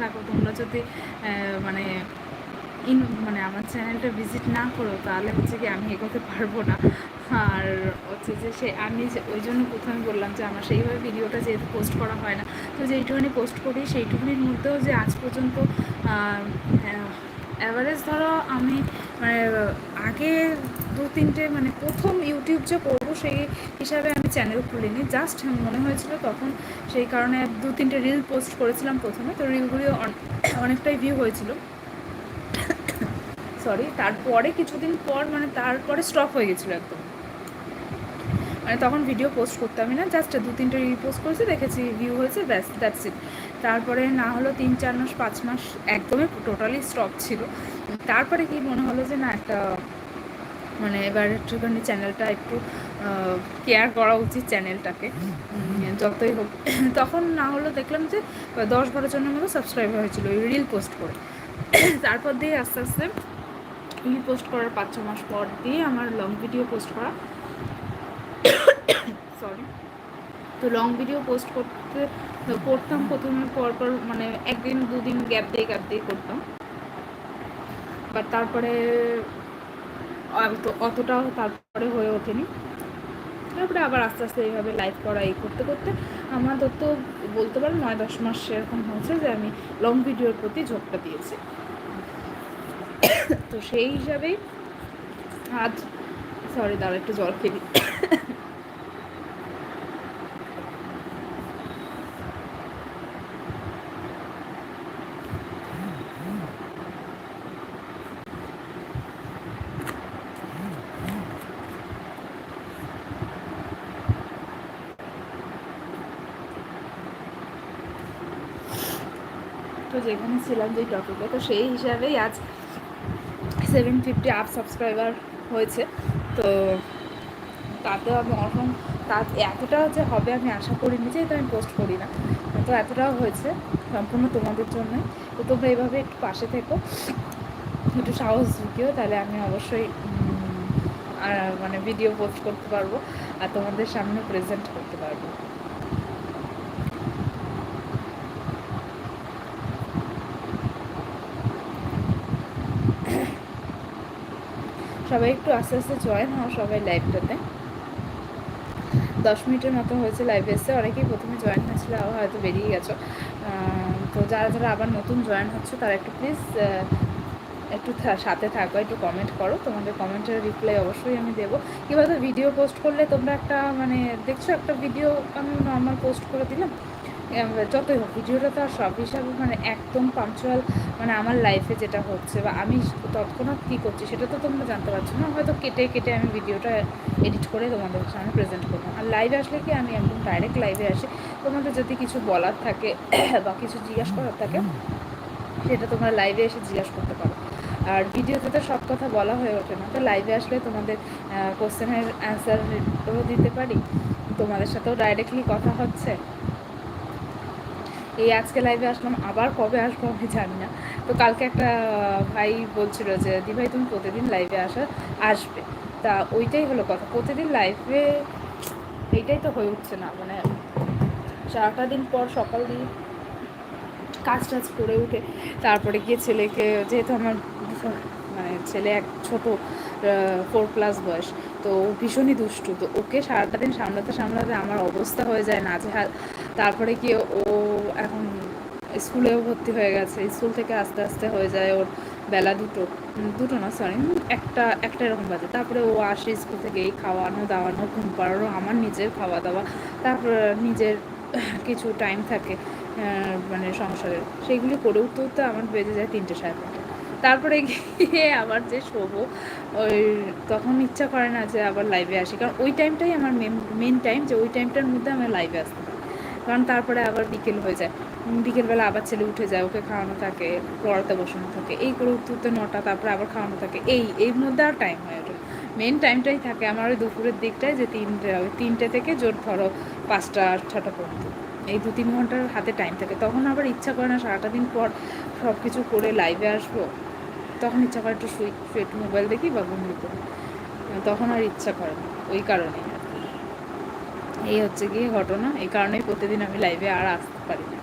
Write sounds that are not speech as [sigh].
থাকো, তোমরা যদি মানে ইন মানে আমার চ্যানেলটা ভিজিট না করো, তাহলে হচ্ছে কি আমি এগোতে পারব না। আর হচ্ছে যে সে আমি যে ওই জন্য প্রথমে বললাম যে আমার সেইভাবে ভিডিওটা যেহেতু পোস্ট করা হয় না, তো যেইটুখানি পোস্ট করি সেইটুকুনির মধ্যেও যে আজ পর্যন্ত অ্যাভারেজ ধরো আমি মানে আগে দু তিনটে মানে প্রথম ইউটিউব যে করব সেই হিসাবে আমি চ্যানেল খুলিনি। জাস্ট মনে হয়েছিল তখন সেই কারণে দু তিনটে রিল পোস্ট করেছিলাম প্রথমে। তো রিলগুলিও অনেকটাই ভিউ হয়েছিল। সরি তারপরে কিছুদিন পর মানে তারপরে স্টপ হয়ে গেছিল একদম। মানে তখন ভিডিও পোস্ট করতামই না জাস্ট দু তিনটে রিল পোস্ট করেছি, দেখেছি ভিউ হয়েছে, ব্যাস দ্যাটস ইট তারপরে না হলো তিন, চার মাস, পাঁচ মাস একদমই টোটালি স্টপ ছিল। তারপরে কি মনে হলো যে না একটা মানে এবার একটুখানি চ্যানেলটা একটু কেয়ার করা উচিত চ্যানেলটাকে যতই হোক। তখন না হলো দেখলাম যে, দশ বারো জনের মতো সাবস্ক্রাইবার হয়েছিল রিল পোস্ট করে। তারপর দিয়ে আস্তে আস্তে রিল পোস্ট করার পাঁচ ছ মাস পর দিয়ে আমার লং ভিডিও পোস্ট করা। সরি তো লং ভিডিও পোস্ট করতে, করতাম প্রথমে পর পর মানে একদিন, দুদিন গ্যাপ দিয়ে গ্যাপ দিয়ে করতাম। বাট তারপরে অতটাও তারপরে হয়ে ওঠেনি। তারপরে আবার আস্তে আস্তে এইভাবে লাইভ করা, এই করতে করতে আমাদের তো বলতে পারো নয় দশ মাস এরকম হয়েছে যে আমি লং ভিডিওর প্রতি ঝোঁকটা দিয়েছি। তো সেই হিসাবেই আজ সরি দাঁড়া একটু জল খেলি যেখানে ছিলাম যে টপিকে তো সেই হিসাবেই আজ সেভেন ফিফটি আপ সাবস্ক্রাইবার হয়েছে। তো তাতেও আমি অসম তা এতটাও যে হবে আমি আশা করিনি যেহেতু আমি পোস্ট করি না। তো এতটাও হয়েছে সম্পূর্ণ তোমাদের জন্য তো তোমরা এইভাবে একটু পাশে থেকো, একটু সাহস ঢুকিও তাহলে আমি অবশ্যই মানে ভিডিও পোস্ট করতে পারব আর তোমাদের সামনে প্রেজেন্ট করতে পারব। সবাই একটু আস্তে আস্তে জয়েন হও সবাই লাইভটাতে দশ মিনিটের মতো হয়েছে লাইভে এসে, অনেকেই প্রথমে জয়েন হয়েছিল, আবার হয়তো বেরিয়ে গেছো। তো যারা যারা আবার নতুন জয়েন হচ্ছে, তারা একটু প্লিজ একটু সাথে থাকো, একটু কমেন্ট করো। তোমাদের কমেন্টের রিপ্লাই অবশ্যই আমি দেবো। কী বলতো ভিডিও পোস্ট করলে তোমরা একটা মানে দেখছ একটা ভিডিও আমি নর্মাল পোস্ট করে দিলাম? যতই হোক, ভিডিওটা তো আর সব হিসাবে মানে একদম পাঞ্চুয়াল মানে আমার লাইফে যেটা হচ্ছে বা আমি তৎক্ষণাৎ কী করছি সেটা তো তোমরা জানতে পারছ না। হয়তো কেটে কেটে আমি ভিডিওটা এডিট করে তোমাদের সামনে প্রেজেন্ট করব। আর লাইভে আসলে কি আমি একদম ডাইরেক্ট লাইভে আসি। তোমাদের যদি কিছু বলার থাকে [coughs] বা কিছু জিজ্ঞাসা করার থাকে, সেটা তোমরা লাইভে এসে জিজ্ঞাসা করতে পারো। আর ভিডিওতে তো সব কথা বলা হয়ে ওঠে না। তো লাইভে আসলে তোমাদের কোশ্চেনের অ্যান্সারও দিতে পারি। তোমাদের সাথেও ডাইরেক্টলি কথা হচ্ছে। এই আজকে লাইভে আসলাম, আবার কবে আসব আমি জানি না। তো কালকে একটা ভাই বলছিল যে, দি ভাই, তুমি প্রতিদিন লাইভে আসা, আসবে। তা ওইটাই হলো কথা। প্রতিদিন লাইভে এইটাই তো হয়ে উঠছে না মানে সারাটা দিন পর সকাল দিয়ে কাজ টাজ করে উঠে, তারপরে গিয়ে ছেলেকে, যেহেতু আমার মানে ছেলে এক ছোট ফোর প্লাস বয়স তো ভীষণই দুষ্টু। তো ওকে সারাটা দিন সামলাতে সামলাতে আমার অবস্থা হয়ে যায় নাজেহাল। তারপরে কি ও এখন স্কুলেও ভর্তি হয়ে গেছে। স্কুল থেকে আস্তে আস্তে হয়ে যায় ওর বেলা দুটো। দুটো না সরি একটা একটা এরকম বাজে। তারপরে ও আসে স্কুল থেকে এই খাওয়ানো দাওয়ানো, ঘুম পাড়ানো, আমার নিজের খাওয়া দাওয়া তারপর নিজের কিছু টাইম থাকে মানে সংসারের। সেইগুলি করে উঠতে উঠতে আমার বেজে যায় তিনটে সাড়ে তারপরে গিয়ে আবার যে শোবো, ওই তখন ইচ্ছা করে না যে আবার লাইভে আসি। কারণ ওই টাইমটাই আমার মেন টাইম যে ওই টাইমটার মধ্যে আমার লাইভে আসতে কারণ তারপরে আবার বিকেল হয়ে যায়। বিকেলবেলা আবার ছেলে উঠে যায়, ওকে খাওয়ানো থাকে, পড়াতে বসানো থাকে। এই করে উঠতে উঠতে নটা, তারপরে আবার খাওয়ানো থাকে। এই, এর মধ্যে আর টাইম হয়ে ওঠে মেন টাইমটাই থাকে আমার ওই দুপুরের দিকটায় যে তিনটে, ওই তিনটে থেকে জোর ধরো পাঁচটা ছটা পর্যন্ত। এই দু তিন ঘণ্টার হাতে টাইম থাকে। তখন আবার ইচ্ছা করে না সারাটা দিন পর সব কিছু করে লাইভে আসব। তখন ইচ্ছা করে একটু শুই শুয়ে একটু মোবাইল দেখি বা ঘুমিয়ে পড়ি তখন আর ইচ্ছা করে না, ওই কারণেই এই হচ্ছে গিয়ে ঘটনা, এই কারণেই প্রতিদিন আমি লাইভে আর আসতে পারি না।